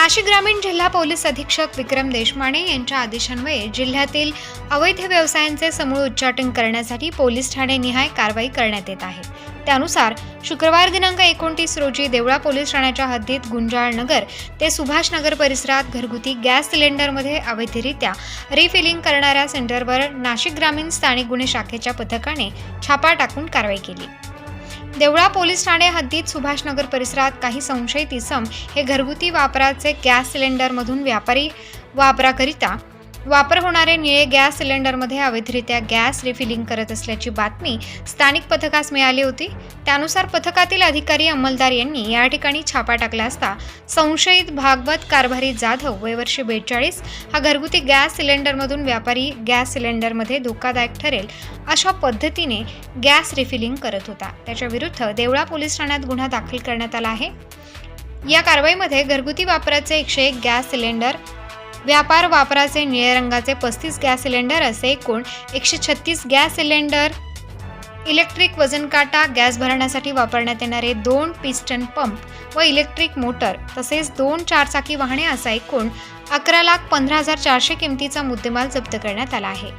नाशिक ग्रामीण जिल्हा पोलीस अधीक्षक विक्रम देशमाने यांच्या आदेशान्वये जिल्ह्यातील अवैध व्यवसायांचे समूळ उच्चाटन करण्यासाठी पोलीस ठाणे निहाय कारवाई करण्यात येत आहे. त्यानुसार शुक्रवार दिनांक एकोणतीस रोजी देवळा पोलीस ठाण्याच्या हद्दीत गुंजाळ नगर ते सुभाष नगर परिसरात घरगुती गॅस सिलेंडरमध्ये अवैधरित्या रिफिलिंग करणाऱ्या सेंटरवर नाशिक ग्रामीण स्थानिक गुन्हे शाखेच्या पथकाने छापा टाकून कारवाई केली. देवळा पोलीस ठाणे हद्दीत सुभाषनगर परिसरात काही संशयित इसम हे घरगुती वापराचे गॅस सिलेंडरमधून व्यापारी वापराकरिता वापर होणारे निळे गॅस सिलेंडरमध्ये अवैधरित्या गॅस रिफिलिंग करत असल्याची बातमी स्थानिक पथकास मिळाली होती. त्यानुसार पथकातील अधिकारी अंमलदार यांनी या ठिकाणी छापा टाकला असता संशयित भागवत कारभारी जाधव वयवर्षी बेचाळीस हा घरगुती गॅस सिलेंडरमधून व्यापारी गॅस सिलेंडरमध्ये धोकादायक ठरेल अशा पद्धतीने गॅस रिफिलिंग करत होता. त्याच्या विरुद्ध देवळा पोलीस ठाण्यात गुन्हा दाखल करण्यात आला आहे. या कारवाईमध्ये घरगुती वापराचे एकशे एक गॅस सिलेंडर व्यापार वापराचे निळ्या रंगाचे पस्तीस गॅस सिलेंडर असे एकूण एकशे छत्तीस गॅस सिलेंडर. इलेक्ट्रिक वजन काटा गॅस भरण्यासाठी वापरण्यात येणारे दोन पिस्टन पंप व इलेक्ट्रिक मोटर तसेच दोन चारचाकी वाहने असा एकूण अकरा लाख पंधरा हजार चारशे किमतीचा मुद्देमाल जप्त करण्यात आला आहे.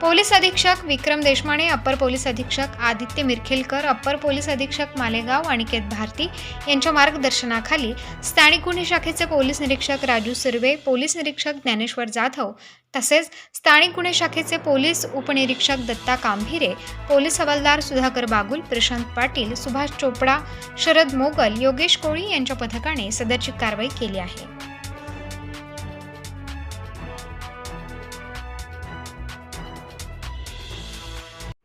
पोलीस अधीक्षक विक्रम देशमाने अप्पर पोलीस अधीक्षक आदित्य मिरखेलकर अप्पर पोलीस अधीक्षक मालेगाव अनिकेत भारती यांच्या मार्गदर्शनाखाली स्थानिक गुन्हे शाखेचे पोलीस निरीक्षक राजू सुर्वे पोलीस निरीक्षक ज्ञानेश्वर जाधव तसेच स्थानिक गुन्हे शाखेचे पोलीस उपनिरीक्षक दत्ता कांभिरे पोलीस हवालदार सुधाकर बागुल प्रशांत पाटील सुभाष चोपडा शरद मोगल योगेश कोळी यांच्या पथकाने सदरची कारवाई केली आहे.